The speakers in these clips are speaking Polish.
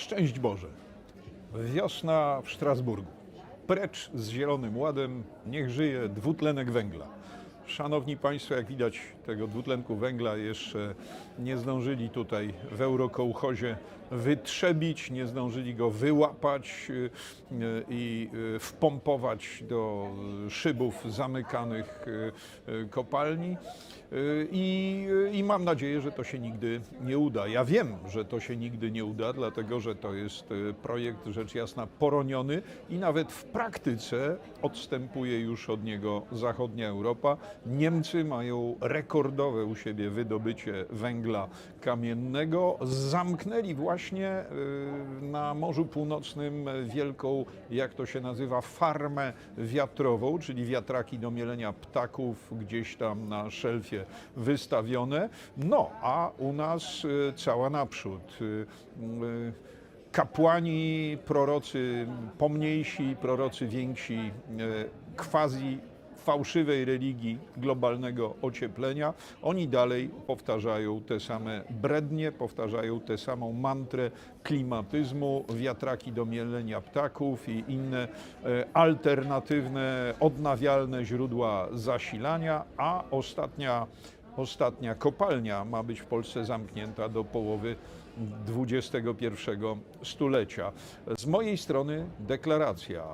Szczęść Boże. Wiosna w Strasburgu. Precz z Zielonym Ładem, niech żyje dwutlenek węgla. Szanowni Państwo, jak widać, tego dwutlenku węgla jeszcze nie zdążyli tutaj w Eurokołchozie wytrzebić, nie zdążyli go wyłapać y, i y, wpompować do szybów zamykanych y, kopalni. I, I mam nadzieję, że to się nigdy nie uda. Ja wiem, że to się nigdy nie uda, dlatego że to jest projekt rzecz jasna poroniony i nawet w praktyce odstępuje już od niego zachodnia Europa. Niemcy mają rekordowe u siebie wydobycie węgla kamiennego. Zamknęli właśnie y, na Morzu Północnym wielką, jak to się nazywa, farmę wiatrową, czyli wiatraki do mielenia ptaków gdzieś tam na szelfie wystawione. No, a u nas y, cała naprzód. Y, Kapłani, prorocy pomniejsi, prorocy więksi, quasi fałszywej religii globalnego ocieplenia, oni dalej powtarzają te same brednie, powtarzają tę samą mantrę klimatyzmu, wiatraki do mielenia ptaków i inne e, alternatywne, odnawialne źródła zasilania, a ostatnia, ostatnia kopalnia ma być w Polsce zamknięta do połowy XXI stulecia. Z mojej strony deklaracja.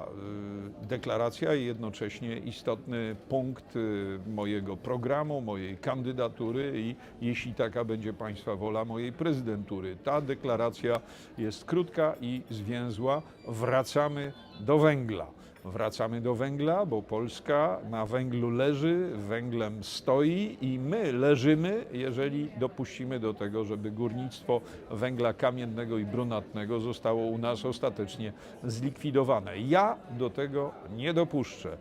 Y, Deklaracja i jednocześnie istotny punkt y, mojego programu, mojej kandydatury i jeśli taka będzie Państwa wola, mojej prezydentury. Ta deklaracja jest krótka i zwięzła. Wracamy do węgla. Wracamy do węgla, bo Polska na węglu leży, węglem stoi i my leżymy, jeżeli dopuścimy do tego, żeby górnictwo węgla kamiennego i brunatnego zostało u nas ostatecznie zlikwidowane. Ja do tego nie dopuszczę.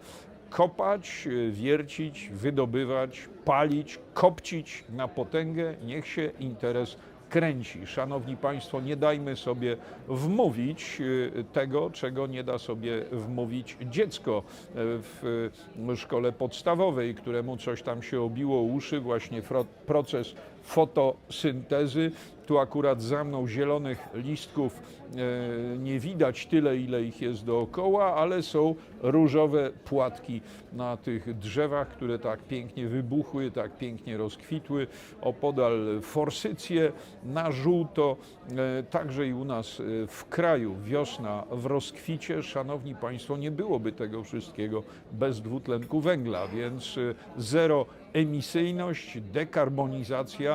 Kopać, wiercić, wydobywać, palić, kopcić na potęgę, niech się interes kręci. Szanowni Państwo, nie dajmy sobie wmówić y, tego, czego nie da sobie wmówić dziecko y, w y, szkole podstawowej, któremu coś tam się obiło uszy, właśnie proces fotosyntezy. Tu akurat za mną zielonych listków e, nie widać tyle, ile ich jest dookoła, ale są różowe płatki na tych drzewach, które tak pięknie wybuchły, tak pięknie rozkwitły. Opodal forsycje na żółto, e, także i u nas e, w kraju wiosna w rozkwicie. Szanowni Państwo, nie byłoby tego wszystkiego bez dwutlenku węgla, więc zero emisyjność, dekarbonizacja,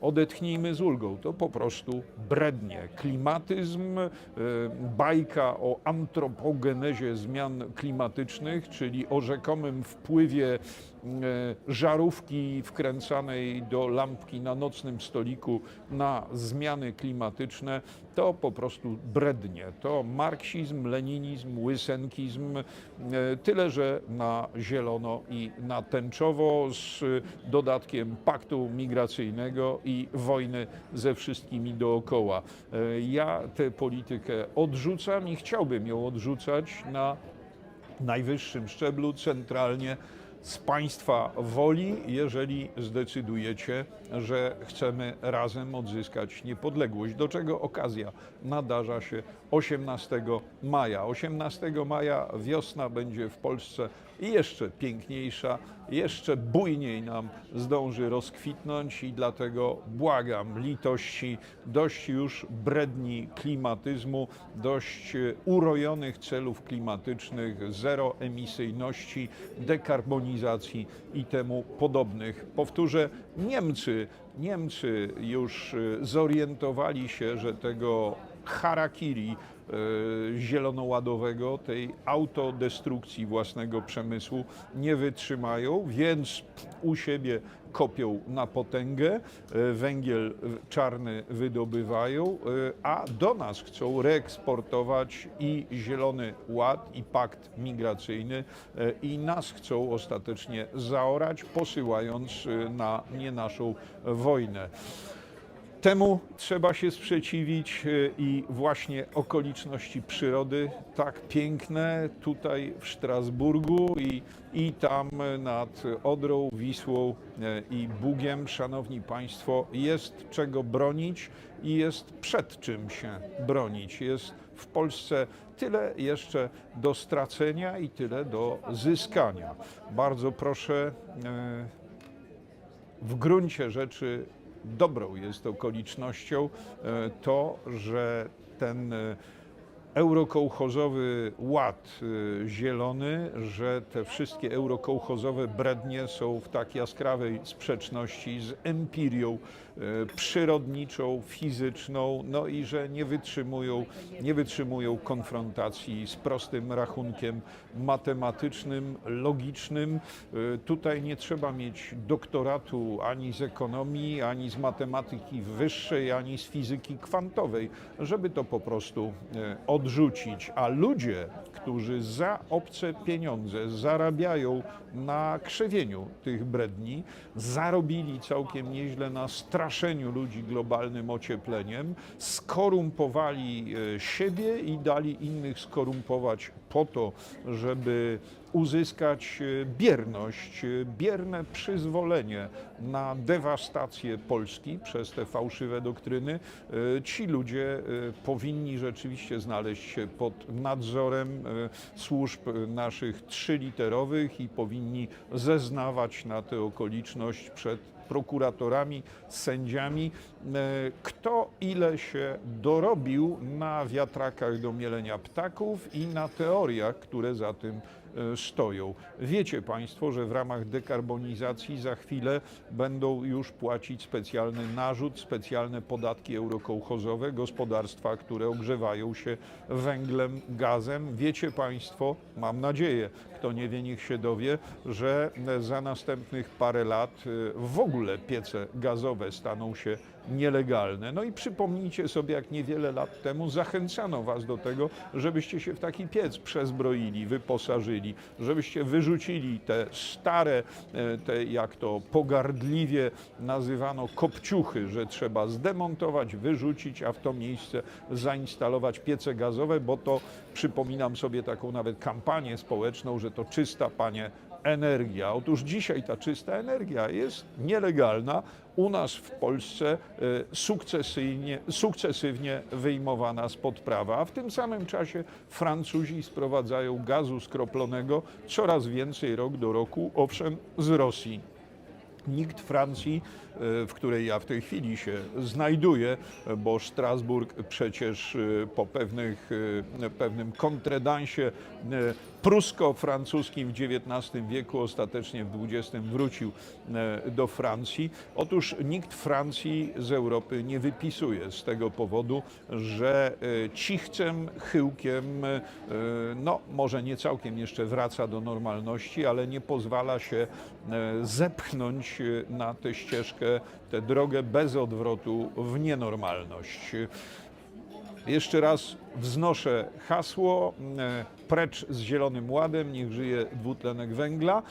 odetchnijmy z ulgą. To po prostu brednie. Klimatyzm, e, bajka o antropogenezie zmian klimatycznych, czyli o rzekomym wpływie e, żarówki wkręcanej do lampki na nocnym stoliku na zmiany klimatyczne, to po prostu brednie. To marksizm, leninizm, łysenkizm, e, tyle że na zielono i na tęczowo z dodatkiem paktu migracyjnego i wojny ze wszystkimi dookoła. E, Ja tę politykę odrzucam i chciałbym ją odrzucać na najwyższym szczeblu, centralnie z Państwa woli, jeżeli zdecydujecie, że chcemy razem odzyskać niepodległość, do czego okazja nadarza się 18 maja. 18 maja wiosna będzie w Polsce jeszcze piękniejsza, jeszcze bujniej nam zdąży rozkwitnąć i dlatego błagam litości, dość już bredni klimatyzmu, dość urojonych celów klimatycznych, zero emisyjności, dekarbonizacji i temu podobnych. Powtórzę, Niemcy, Niemcy już e, zorientowali się, że tego harakiri e, zielonoładowego, tej autodestrukcji własnego przemysłu nie wytrzymają, więc u siebie kopią na potęgę, e, węgiel czarny wydobywają, e, a do nas chcą reeksportować i Zielony Ład, i pakt migracyjny, i nas chcą ostatecznie zaorać, posyłając na nie naszą wojnę. Temu trzeba się sprzeciwić y, i właśnie okoliczności przyrody tak piękne tutaj w Strasburgu i, i tam nad Odrą, Wisłą y, i Bugiem, szanowni państwo, jest czego bronić i jest przed czym się bronić. Jest w Polsce tyle jeszcze do stracenia i tyle do zyskania. Bardzo proszę. e, w gruncie rzeczy dobrą jest okolicznością e, to, że ten e, eurokołchozowy ład e, zielony, że te wszystkie eurokołchozowe brednie są w tak jaskrawej sprzeczności z empirią e, przyrodniczą, fizyczną, no i że nie wytrzymują, nie wytrzymują konfrontacji z prostym rachunkiem matematycznym, logicznym. E, Tutaj nie trzeba mieć doktoratu ani z ekonomii, ani z matematyki wyższej, ani z fizyki kwantowej, żeby to po prostu e, odrzucić. A ludzie, którzy za obce pieniądze zarabiają na krzewieniu tych bredni, zarobili całkiem nieźle na straszeniu ludzi globalnym ociepleniem, skorumpowali e, siebie i dali innych skorumpować po to, żeby uzyskać e, bierność, e, bierne przyzwolenie na dewastację Polski przez te fałszywe doktryny. E, Ci ludzie powinni rzeczywiście znaleźć się pod nadzorem służb naszych trzyliterowych i powinni zeznawać na tę okoliczność przed prokuratorami, sędziami, e, kto ile się dorobił na wiatrakach do mielenia ptaków i na teoriach, które za tym e, stoją. Wiecie Państwo, że w ramach dekarbonizacji za chwilę będą już płacić specjalny narzut, specjalne podatki eurokołchozowe, gospodarstwa, które ogrzewają się węglem, gazem. Wiecie Państwo, mam nadzieję, kto nie wie, niech się dowie, że za następnych parę lat e, w ogóle piece gazowe staną się nielegalne. No i przypomnijcie sobie, jak niewiele lat temu zachęcano Was do tego, żebyście się w taki piec przezbroili, wyposażyli, żebyście wyrzucili te stare, e, te jak to pogardliwie nazywano kopciuchy, że trzeba zdemontować, wyrzucić, a w to miejsce zainstalować piece gazowe, bo to przypominam sobie taką nawet kampanię społeczną, że to czysta panie energia. Otóż dzisiaj ta czysta energia jest nielegalna, u nas w Polsce e, sukcesyjnie, sukcesywnie wyjmowana spod prawa, a w tym samym czasie Francuzi sprowadzają gazu skroplonego coraz więcej rok do roku, owszem, z Rosji. Nikt Francji, e, w której ja w tej chwili się znajduję, bo Strasburg przecież e, po pewnych, e, pewnym kontredansie prusko-francuskim w XIX wieku, ostatecznie w XX wrócił do Francji. Otóż nikt Francji z Europy nie wypisuje z tego powodu, że cichcem, chyłkiem, no może nie całkiem jeszcze wraca do normalności, ale nie pozwala się zepchnąć na tę ścieżkę, tę drogę bez odwrotu w nienormalność. Jeszcze raz wznoszę hasło e, precz z Zielonym Ładem, niech żyje dwutlenek węgla e,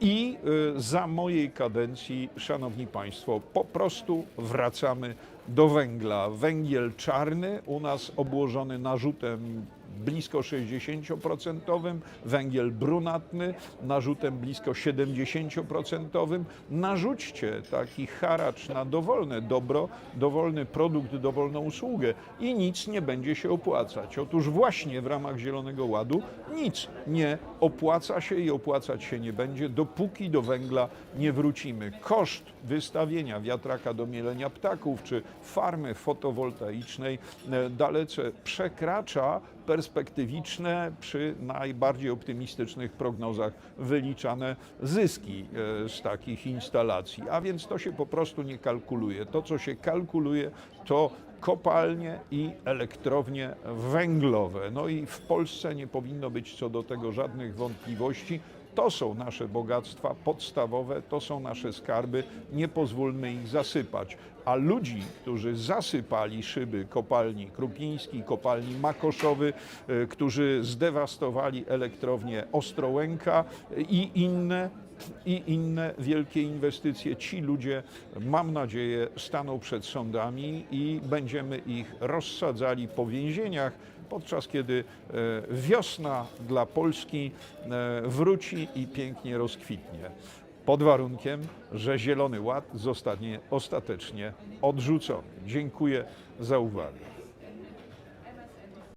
i e, za mojej kadencji, Szanowni Państwo, po prostu wracamy do węgla. Węgiel czarny u nas obłożony narzutem blisko 60%, węgiel brunatny narzutem blisko 70%. Narzućcie taki haracz na dowolne dobro, dowolny produkt, dowolną usługę i nic nie będzie się opłacać. Otóż właśnie w ramach Zielonego Ładu nic nie opłaca się i opłacać się nie będzie, dopóki do węgla nie wrócimy. Koszt wystawienia wiatraka do mielenia ptaków czy farmy fotowoltaicznej e, dalece przekracza perspektywiczne przy najbardziej optymistycznych prognozach wyliczane zyski e, z takich instalacji. A więc to się po prostu nie kalkuluje. To, co się kalkuluje, to kopalnie i elektrownie węglowe. No i w Polsce nie powinno być co do tego żadnych wątpliwości. To są nasze bogactwa podstawowe, to są nasze skarby, nie pozwólmy ich zasypać. A ludzi, którzy zasypali szyby kopalni Krupiński, kopalni Makoszowy, e, którzy zdewastowali elektrownię Ostrołęka i inne, i inne wielkie inwestycje. Ci ludzie, mam nadzieję, staną przed sądami i będziemy ich rozsadzali po więzieniach, podczas kiedy e, wiosna dla Polski e, wróci i pięknie rozkwitnie. pod warunkiem, że Zielony Ład zostanie ostatecznie odrzucony. Dziękuję za uwagę.